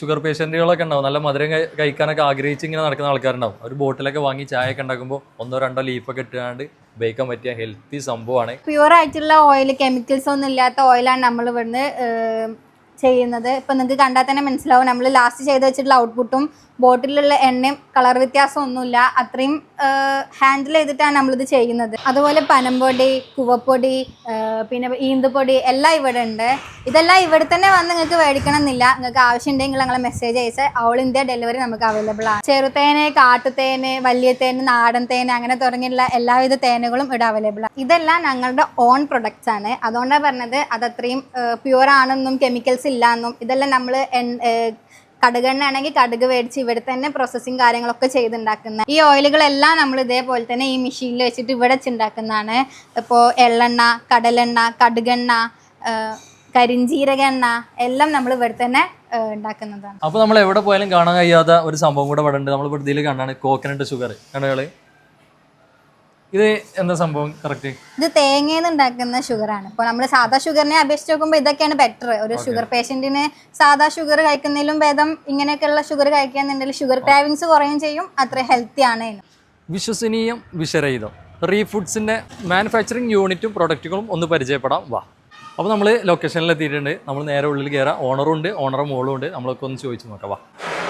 Sugar പേഷ്യന്റുകളൊക്കെ ഉണ്ടാവും. നല്ല മധുരം കഴി- കഴിക്കാനൊക്കെ ആഗ്രഹിച്ച് ഇങ്ങനെ നടക്കുന്ന ആൾക്കാരുണ്ടാവും. ഒരു ബോട്ടിലൊക്കെ വാങ്ങി ചായ ഒക്കെ ഉണ്ടാക്കുമ്പോൾ ഒന്നോ രണ്ടോ ലീഫൊക്കെ ഇട്ടുകൊണ്ട് ഉപയോഗിക്കാൻ പറ്റിയ ഹെൽത്തി സംഭവമാണ്. പ്യുവർ ആയിട്ടുള്ള ഓയിൽ കെമിക്കൽസ് ഒന്നും ഇല്ലാത്ത ഓയിലാണ് നമ്മൾ ഇവിടുന്ന് ചെയ്യുന്നത്. ഇപ്പം നിങ്ങൾക്ക് കണ്ടാൽ തന്നെ മനസ്സിലാവും. നമ്മൾ ലാസ്റ്റ് ചെയ്ത് വെച്ചിട്ടുള്ള ഔട്ട്പുട്ടും ബോട്ടിലുള്ള എണ്ണയും കളർ വ്യത്യാസം ഒന്നുമില്ല. അത്രയും ഹാൻഡിൽ ചെയ്തിട്ടാണ് നമ്മളിത് ചെയ്യുന്നത്. അതുപോലെ പനംപൊടി കുവപ്പൊടി പിന്നെ ഈന്തുപൊടി എല്ലാം ഇവിടെ ഉണ്ട്. ഇതെല്ലാം ഇവിടെ തന്നെ വന്ന് നിങ്ങൾക്ക് മേടിക്കണം എന്നില്ല നിങ്ങൾക്ക് ആവശ്യം ഉണ്ടെങ്കിൽ ഞങ്ങളെ മെസ്സേജ് അയച്ച് ഓൾ ഇന്ത്യ ഡെലിവറി നമുക്ക് അവൈലബിൾ ആണ്. ചെറുതേന് കാട്ടുതേന് വലിയ തേന് നാടൻ തേന് അങ്ങനെ തുടങ്ങിയുള്ള എല്ലാവിധ തേനുകളും ഇവിടെ അവൈലബിൾ ആണ്. ഇതെല്ലാം ഞങ്ങളുടെ ഓൺ പ്രൊഡക്ട്സ് ആണ്. അതുകൊണ്ടാണ് പറഞ്ഞത് അത് അത്രയും പ്യുവർ ആണെന്നും കെമിക്കൽസ് ഇല്ല എന്നും ഇതെല്ലാം നമ്മൾ കടുകെണ്ണ ആണെങ്കിൽ കടുക് മേടിച്ച് ഇവിടെ തന്നെ പ്രോസസ്സിങ് കാര്യങ്ങളൊക്കെ ചെയ്തുണ്ടാക്കുന്ന ഈ ഓയിലുകളെല്ലാം നമ്മൾ ഇതേപോലെ തന്നെ ഈ മെഷീനിൽ വെച്ചിട്ട് ഇവിടെ വെച്ചുണ്ടാക്കുന്നതാണ്. ഇപ്പോൾ എള്ളെണ്ണ കടലെണ്ണ കടുകെണ്ണ കരിഞ്ജീരക എണ്ണ എല്ലാം നമ്മൾ ഇവിടെ തന്നെ ഉണ്ടാക്കുന്നതാണ്. അപ്പൊ നമ്മൾ എവിടെ പോയാലും കാണാൻ കഴിയാത്ത ഒരു സംഭവം കൂടെ ഇവിടെ ഉണ്ട്. നമ്മൾ ഇവിടെ ഇതിൽ കാണാണ് കോക്കനട്ട് ഷുഗർ കണ്ടുകൾ ഇത് എന്താ സംഭവം? കറക്റ്റ് ഇത് തേങ്ങയിൽ നിന്ന് ഷുഗർ ആണ്. ഇപ്പോൾ നമ്മൾ സാധാ ഷുഗറിനെ അപേക്ഷിച്ച് നോക്കുമ്പോൾ ഇതൊക്കെയാണ് ബെറ്റർ ഒരു ഷുഗർ പേഷ്യന്റിന് സാധാ ഷുഗർ കഴിക്കുന്നതിലും ഭേദം ഇങ്ങനെയൊക്കെയുള്ള ഷുഗർ കഴിക്കാന്നുണ്ടെങ്കിൽ ഷുഗർ ക്രാവിങ്സ് കുറയും ചെയ്യും. അത്ര ഹെൽത്തി ആണ് വിശ്വസനീയം വിഷരഹിതം. റീ ഫുഡ്സിന്റെ മാനുഫാക്ചറിംഗ് യൂണിറ്റും പ്രൊഡക്റ്റുകളും ഒന്ന് പരിചയപ്പെടാം. വാ. അപ്പോൾ നമ്മൾ ലൊക്കേഷനിൽ എത്തിയിട്ടുണ്ട് നമ്മൾ നേരെ ഉള്ളിൽ കയറാം ഓണറും ഉണ്ട് ഓണറും മോളും ഉണ്ട് നമ്മളൊക്കെ ഒന്ന് ചോദിച്ചു നോക്കാം വാ.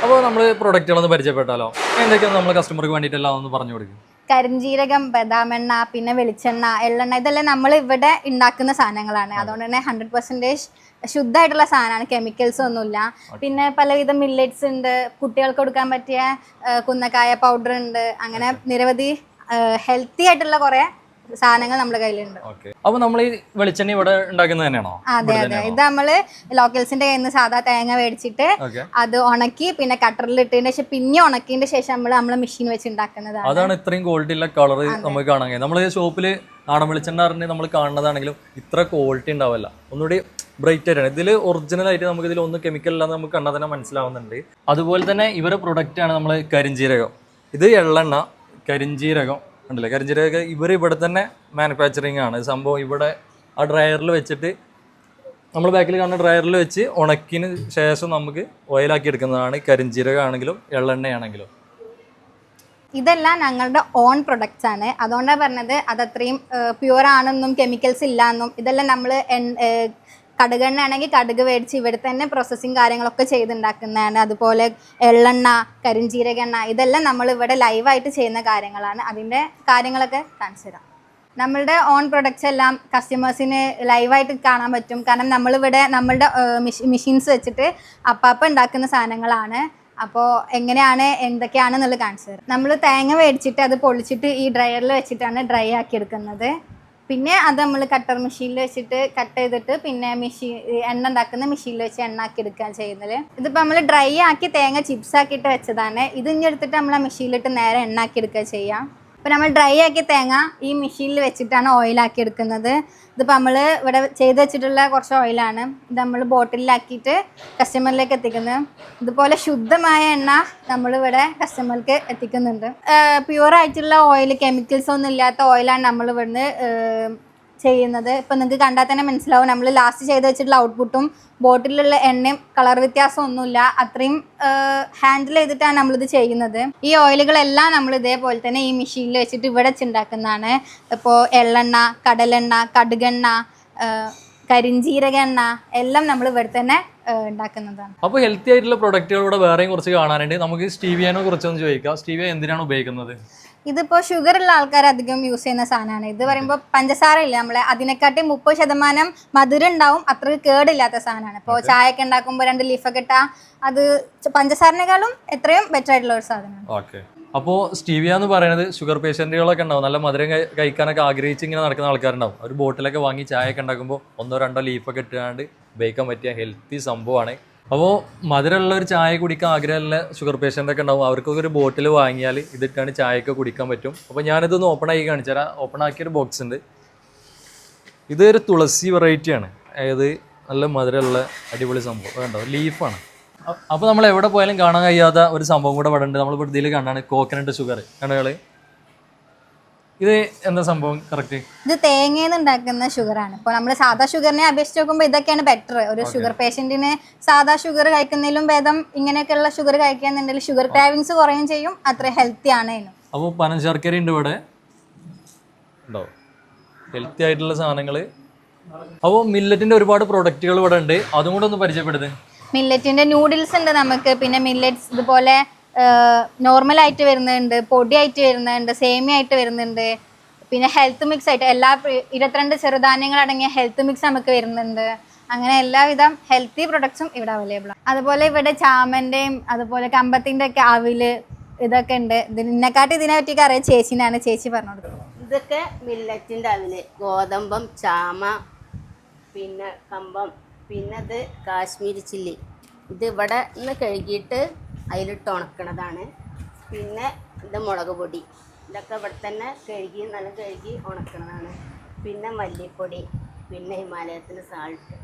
അപ്പോൾ നമ്മൾ പ്രൊഡക്റ്റുകളൊന്ന് പരിചയപ്പെട്ടാലോ? എന്തൊക്കെയാണ് നമ്മൾ കസ്റ്റമർക്ക് വേണ്ടിയിട്ടെല്ലാം ഒന്ന് പറഞ്ഞു കൊടുക്കും. കരിഞ്ജീരകം ബദാമെണ്ണ പിന്നെ വെളിച്ചെണ്ണ എള്ളെണ്ണ ഇതെല്ലാം നമ്മൾ ഇവിടെ ഉണ്ടാക്കുന്ന സാധനങ്ങളാണ്. അതുകൊണ്ട് തന്നെ ഹൺഡ്രഡ് പെർസെന്റേജ് ശുദ്ധമായിട്ടുള്ള സാധനമാണ്. കെമിക്കൽസ് ഒന്നുമില്ല. പിന്നെ പലവിധ മില്ലറ്റ്സ് ഉണ്ട്. കുട്ടികൾക്ക് കൊടുക്കാൻ പറ്റിയ കുന്നക്കായ പൗഡർ ഉണ്ട്. അങ്ങനെ നിരവധി ഹെൽത്തി ആയിട്ടുള്ള കുറേ സാധനങ്ങൾ നമ്മുടെ കയ്യിലുണ്ട്. അപ്പൊ നമ്മൾ ഈ വെളിച്ചെണ്ണ ഇവിടെ ഉണ്ടാക്കുന്നത് തന്നെയാണോ? അതെ അതെ. ഇത് നമ്മൾ ലോക്കൽസിന്റെ കയ്യിൽ നിന്ന് സാധാ തേങ്ങ മേടിച്ചിട്ട് അത് ഉണക്കി പിന്നെ കട്ടറിൽ ഇട്ടതിന് ശേഷം പിന്നെ ഉണക്കിന്റെ ശേഷം നമ്മൾ നമ്മളെ മെഷീൻ വെച്ച് ഉണ്ടാക്കുന്നതാണ്. അതാണ് ഇത്രയും ക്വാളിറ്റി ഉള്ള കളർ നമുക്ക് കാണാൻ നമ്മൾ നമ്മൾ ഷോപ്പിൽ ആടൻ വെളിച്ചെണ്ണ അറിഞ്ഞ് നമ്മൾ കാണുന്നതാണെങ്കിലും ഇത്ര ക്വാളിറ്റി ഉണ്ടാവില്ല. ഒന്നുകൂടി ബ്രൈറ്റ് ആയിട്ടാണ്. ഇതിൽ ഒറിജിനൽ ആയിട്ട് നമുക്ക് ഇതിൽ ഒന്നും കെമിക്കൽ ഇല്ലാന്ന് നമുക്ക് കണ്ടാൽ തന്നെ മനസ്സിലാവുന്നുണ്ട്. അതുപോലെ തന്നെ ഇവരുടെ പ്രൊഡക്റ്റ് ആണ് നമ്മൾ കരിഞ്ജീരകം ഇത് എള്ളെണ്ണ കരിഞ്ജീരകം ഉണ്ടല്ലേ? കരിഞ്ജീരകം ഇവർ ഇവിടെ തന്നെ മാനുഫാക്ചറിങ് ആണ്. സംഭവം ഇവിടെ ആ ഡ്രയറിൽ വെച്ചിട്ട് നമ്മൾ ബാക്കിൽ കാണുന്ന ഡ്രയറിൽ വെച്ച് ഉണക്കിന് ശേഷം നമുക്ക് ഓയിലാക്കി എടുക്കുന്നതാണ്. കരിഞ്ജീരകം ആണെങ്കിലും എള്ളെണ്ണയാണെങ്കിലും. ഇതെല്ലാം ഞങ്ങളുടെ ഓൺ പ്രൊഡക്ട്സ് ആണ്. അതുകൊണ്ടാണ് പറഞ്ഞത് അത് അത്രയും പ്യുവർ ആണെന്നും കെമിക്കൽസ് ഇല്ല എന്നും ഇതെല്ലാം നമ്മൾ കടുകെണ്ണ ആണെങ്കിൽ കടുക് മേടിച്ച് ഇവിടെ തന്നെ പ്രോസസ്സിങ് കാര്യങ്ങളൊക്കെ ചെയ്തുണ്ടാക്കുന്നതാണ്. അതുപോലെ എള്ളെണ്ണ കരിഞ്ജീരക എണ്ണ ഇതെല്ലാം നമ്മൾ ഇവിടെ ലൈവായിട്ട് ചെയ്യുന്ന കാര്യങ്ങളാണ്. അതിന്റെ കാര്യങ്ങളൊക്കെ കാണിച്ചു തരാം. നമ്മളുടെ ഓൺ പ്രൊഡക്ട്സ് എല്ലാം കസ്റ്റമേഴ്സിന് ലൈവായിട്ട് കാണാൻ പറ്റും. കാരണം നമ്മളിവിടെ നമ്മളുടെ മെഷീൻസ് വെച്ചിട്ട് അപ്പാപ്പം ഉണ്ടാക്കുന്ന സാധനങ്ങളാണ്. അപ്പോൾ എങ്ങനെയാണ് എന്തൊക്കെയാണെന്നുള്ളത് കാണിച്ചു തരാം. നമ്മൾ തേങ്ങ മേടിച്ചിട്ട് അത് പൊളിച്ചിട്ട് ഈ ഡ്രയറിൽ വെച്ചിട്ടാണ് ഡ്രൈ ആക്കി എടുക്കുന്നത്. പിന്നെ അത് നമ്മൾ കട്ടർ മെഷീനിൽ വെച്ചിട്ട് കട്ട് ചെയ്തിട്ട് പിന്നെ മെഷീൻ എണ്ണ ഉണ്ടാക്കുന്ന മെഷീനിൽ വെച്ച് എണ്ണ ആക്കി എടുക്കുകയാണ് ചെയ്യുന്നത്. ഇതിപ്പോൾ നമ്മൾ ഡ്രൈ ആക്കി തേങ്ങ ചിപ്സ് ആക്കിയിട്ട് വെച്ചതാണ്. ഇത് ഇനി എടുത്തിട്ട് നമ്മൾ ആ മെഷീനിലിട്ട് നേരെ എണ്ണ ആക്കി എടുക്കുക ചെയ്യാം. ഇപ്പോൾ നമ്മൾ ഡ്രൈ ആക്കിയ തേങ്ങ ഈ മെഷീനിൽ വെച്ചിട്ടാണ് ഓയിലാക്കി എടുക്കുന്നത്. ഇതിപ്പോൾ നമ്മൾ ഇവിടെ ചെയ്ത് വെച്ചിട്ടുള്ള കുറച്ച് ഓയിലാണ് ഇത് നമ്മൾ ബോട്ടിലാക്കിയിട്ട് കസ്റ്റമറിലേക്ക് എത്തിക്കുന്നത് ഇതുപോലെ ശുദ്ധമായ എണ്ണ നമ്മളിവിടെ കസ്റ്റമർക്ക് എത്തിക്കുന്നുണ്ട്. പ്യുവർ ആയിട്ടുള്ള ഓയിൽ കെമിക്കൽസ് ഒന്നും ഇല്ലാത്ത ഓയിലാണ് നമ്മൾ ഇവിടുന്ന് ചെയ്യുന്നത്. ഇപ്പം നിങ്ങൾക്ക് കണ്ടാൽ തന്നെ മനസ്സിലാവും. നമ്മൾ ലാസ്റ്റ് ചെയ്ത് വെച്ചിട്ടുള്ള ഔട്ട്പുട്ടും ബോട്ടിലുള്ള എണ്ണയും കളർ വ്യത്യാസം ഒന്നുമില്ല. അത്രയും ഹാൻഡിൽ ചെയ്തിട്ടാണ് നമ്മളിത് ചെയ്യുന്നത്. ഈ ഓയിലുകളെല്ലാം നമ്മൾ ഇതേപോലെ തന്നെ ഈ മെഷീനിൽ വെച്ചിട്ട് ഇവിടെ വെച്ചുണ്ടാക്കുന്നതാണ് ഇപ്പോൾ എള്ളെണ്ണ കടലെണ്ണ കടുകെണ്ണ കരിഞ്ചീരക എണ്ണ എല്ലാം നമ്മൾ ഇവിടെ തന്നെ ഉണ്ടാക്കുന്നതാണ്. അപ്പോൾ ഹെൽത്തി ആയിട്ടുള്ള പ്രൊഡക്റ്റുകൾ ഇവിടെ വേറെയും കുറച്ച് കാണാനുണ്ട്. നമുക്ക് സ്റ്റീവിയനെ കുറിച്ചൊന്ന് ചോദിക്കാം. സ്റ്റീവിയ എന്തിനാണ് ഉപയോഗിക്കുന്നത്? ഇതിപ്പോൾ ഷുഗർ ഉള്ള ആൾക്കാർ അധികം യൂസ് ചെയ്യുന്ന സാധനമാണ്. ഇത് പറയുമ്പോൾ പഞ്ചസാര ഇല്ല നമ്മളെ അതിനെക്കാട്ടി മുപ്പത് ശതമാനം മധുരം ഉണ്ടാവും. അത്ര കേടില്ലാത്ത സാധനമാണ്. ഇപ്പോൾ ചായയൊക്കെ ഉണ്ടാക്കുമ്പോൾ രണ്ട് ലീഫൊക്കെ ഇട്ടാൽ അത് പഞ്ചസാരനേക്കാളും എത്രയും ബെറ്റർ ആയിട്ടുള്ള ഒരു സാധനമാണ്. ഓക്കെ. അപ്പോൾ സ്റ്റീവിയ എന്ന് പറയുന്നത് ഷുഗർ പേഷ്യന്റുകളൊക്കെ ഉണ്ടാവും. നല്ല മധുരം കഴി- കഴിക്കാനൊക്കെ ആഗ്രഹിച്ച് ഇങ്ങനെ നടക്കുന്ന ആൾക്കാരുണ്ടാവും. ഒരു ബോട്ടിലൊക്കെ വാങ്ങി ചായയൊക്കെ ഉണ്ടാക്കുമ്പോൾ ഒന്നോ രണ്ടോ ലീഫൊക്കെ ഇട്ടാണ്ട് ഉപയോഗിക്കാൻ പറ്റിയ ഹെൽത്തി സംഭവമാണ്. അപ്പോൾ മധുരമുള്ള ഒരു ചായ കുടിക്കാൻ ആഗ്രഹമുള്ള ഷുഗർ പേഷ്യന്റ് ഒക്കെ ഉണ്ടാവും. അവർക്കൊക്കെ ഒരു ബോട്ടിൽ വാങ്ങിയാൽ ഇതിട്ടാണ് ചായയൊക്കെ കുടിക്കാൻ പറ്റും. അപ്പോൾ ഞാനിതൊന്ന് ഓപ്പൺ ആക്കി കാണിച്ചു തരാം. ഓപ്പൺ ആക്കിയൊരു ബോക്സ് ഉണ്ട്. ഇതൊരു തുളസി വെറൈറ്റിയാണ് അതായത് നല്ല മധുരമുള്ള അടിപൊളി സംഭവം. വേണ്ടോ ലീഫാണ് അപ്പോൾ നമ്മൾ എവിടെ പോയാലും കാണാൻ കഴിയാത്ത ഒരു സംഭവം കൂടെ ഇവിടെ ഉണ്ട്. ഇതിൽ കാണാണ് കോക്കനട്ട് ഷുഗർ കണ്ടുകൾ ഇത് എന്താ സംഭവം കറക്റ്റ് ഇത് തേങ്ങയിൽ ഉണ്ടാക്കുന്ന ഷുഗറാണ് ഇപ്പോൾ നമ്മൾ സാധാ ഷുഗറിനെ അപേക്ഷിച്ച് നോക്കുമ്പോൾ ഇതൊക്കെയാണ് ബെറ്റർ ഒരു ഷുഗർ പേഷ്യന്റിന് സാധാ ഷുഗർ കഴിക്കുന്നതിലും ഭേദം ഇങ്ങനെയൊക്കെയുള്ള ഷുഗർ കഴിക്കാന്നുണ്ടെങ്കിൽ ഷുഗർ ക്രാവിങ്സ് കുറയും ചെയ്യും. അത്ര ഹെൽത്തി ആണ് അപ്പോൾ പനശർക്കര ഉണ്ട് ഇവിടെ. ഉണ്ടോ? ഹെൽത്തി ആയിട്ടുള്ള സാധനങ്ങൾ അപ്പോൾ മില്ലറ്റിന്റെ ഒരുപാട് പ്രൊഡക്റ്റുകൾ ഇവിടെ ഉണ്ട്. അതും കൂടെ ഒന്ന് പരിചയപ്പെടുത് മില്ലറ്റിന്റെ നൂഡിൽസ് ഉണ്ട് നമുക്ക്. പിന്നെ മില്ലറ്റ്സ് ഇതുപോലെ നോർമൽ ആയിട്ട് വരുന്നുണ്ട് പൊടി ആയിട്ട് വരുന്നുണ്ട് സേമിയായിട്ട് വരുന്നുണ്ട്. പിന്നെ ഹെൽത്ത് മിക്സ് ആയിട്ട് എല്ലാ ഇരുപത്തിരണ്ട് ചെറുധാന്യങ്ങൾ അടങ്ങിയ ഹെൽത്ത് മിക്സ് നമുക്ക് വരുന്നുണ്ട്. അങ്ങനെ എല്ലാവിധ ഹെൽത്തി പ്രൊഡക്ട്സും ഇവിടെ അവൈലബിൾ ആണ്. അതുപോലെ ഇവിടെ ചാമന്റെയും അതുപോലെ കമ്പത്തിന്റെ ഒക്കെ അവിൽ ഇതൊക്കെ ഉണ്ട്. ഇതിനെക്കാട്ടി ഇതിനെ പറ്റിയൊക്കെ അറിയാം. ചേച്ചിനാണ് ചേച്ചി പറഞ്ഞു കൊടുക്കുന്നത് ഇതൊക്കെ മില്ലറ്റിന്റെ അവിൽ ഗോതമ്പം ചാമ പിന്നെ കമ്പം പിന്നെ ഇത് കാശ്മീരി ചില്ലി. ഇത് ഇവിടെ നിന്ന് കഴുകിയിട്ട് അതിലിട്ട് ഉണക്കണതാണ് പിന്നെ ഇത് മുളക് പൊടി. ഇതൊക്കെ ഇവിടെ തന്നെ കഴുകി നല്ല കഴുകി ഉണക്കണതാണ് പിന്നെ മല്ലിപ്പൊടി പിന്നെ ഹിമാലയത്തിന്റെ സാൾട്ട്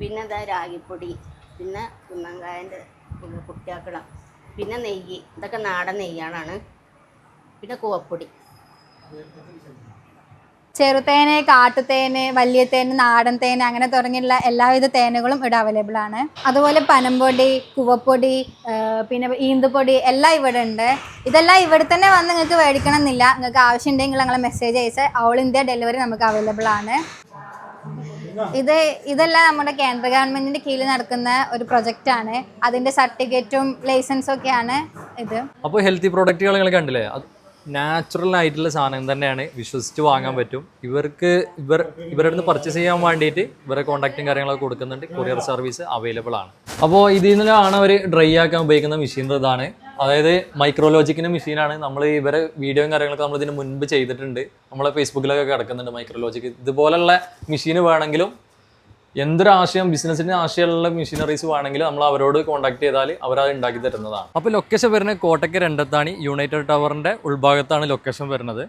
പിന്നെ ഇതാ രാഗിപ്പൊടി പിന്നെ കുന്നങ്കായന്റെ കുട്ടിയാക്കളം പിന്നെ നെയ്യ് ഇതൊക്കെ നാടൻ നെയ്യാണാണ്. പിന്നെ കൂവപ്പൊടി. ചെറുതേന് കാട്ടുതേന് വലിയ തേന് നാടൻ തേന് അങ്ങനെ തുടങ്ങിയുള്ള എല്ലാവിധ തേനുകളും ഇവിടെ അവൈലബിൾ ആണ്. അതുപോലെ പനംപൊടി കുവപ്പൊടി പിന്നെ ഈന്തുപൊടി എല്ലാം ഇവിടെ ഉണ്ട് ഇതെല്ലാം ഇവിടെ തന്നെ വന്ന് നിങ്ങൾക്ക് മേടിക്കണം എന്നില്ല നിങ്ങൾക്ക് ആവശ്യമുണ്ടെങ്കിൽ ഞങ്ങളെ മെസ്സേജ് അയച്ച് ഓൾ ഇന്ത്യ ഡെലിവറി നമുക്ക് അവൈലബിൾ ആണ്. ഇത് ഇതെല്ലാം നമ്മുടെ കേന്ദ്ര ഗവൺമെന്റിന്റെ കീഴിൽ നടക്കുന്ന ഒരു പ്രൊജക്റ്റ് ആണ്. അതിന്റെ സർട്ടിഫിക്കറ്റും ലൈസൻസും ഒക്കെയാണ് ഇത്. അപ്പോൾ ഹെൽത്തി പ്രൊഡക്റ്റുകൾ നിങ്ങൾ കണ്ടില്ലേ? നാച്ചുറൽ ആയിട്ടുള്ള സാധനം തന്നെയാണ്. വിശ്വസിച്ച് വാങ്ങാൻ പറ്റും. ഇവർക്ക് ഇവർ ഇവരുടെ പർച്ചേസ് ചെയ്യാൻ വേണ്ടിയിട്ട് ഇവരെ കോൺടാക്റ്റും കാര്യങ്ങളൊക്കെ കൊടുക്കുന്നുണ്ട്. കൊറിയർ സർവീസ് അവൈലബിൾ ആണ്. അപ്പോൾ ഇതിൽ നിന്നാണ് അവർ ഡ്രൈ ആക്കാൻ ഉപയോഗിക്കുന്ന മെഷീൻ ഇതാണ്. അതായത് മൈക്രോലോജിക്കിന്റെ മെഷീനാണ് നമ്മൾ ഇവരെ വീഡിയോയും കാര്യങ്ങളൊക്കെ നമ്മൾ ഇതിന് മുൻപ് ചെയ്തിട്ടുണ്ട്. നമ്മളെ ഫേസ്ബുക്കിലൊക്കെ കിടക്കുന്നുണ്ട് മൈക്രോലോജിക്ക് ഇതുപോലുള്ള മെഷീൻ വേണമെങ്കിലും എന്തൊരു ആശയം ബിസിനസ്സിന് ആശയമുള്ള മെഷീനറീസ് വേണമെങ്കിലും നമ്മൾ അവരോട് കോൺടാക്ട് ചെയ്താൽ അവർ അത് ഉണ്ടാക്കി തരുന്നതാണ്. അപ്പോൾ ലൊക്കേഷൻ വരുന്നത് കോട്ടയ്ക്ക് രണ്ടത്താണ് യുണൈറ്റഡ് ടവറിന്റെ ഉൾഭാഗത്താണ് ലൊക്കേഷൻ വരുന്നത്.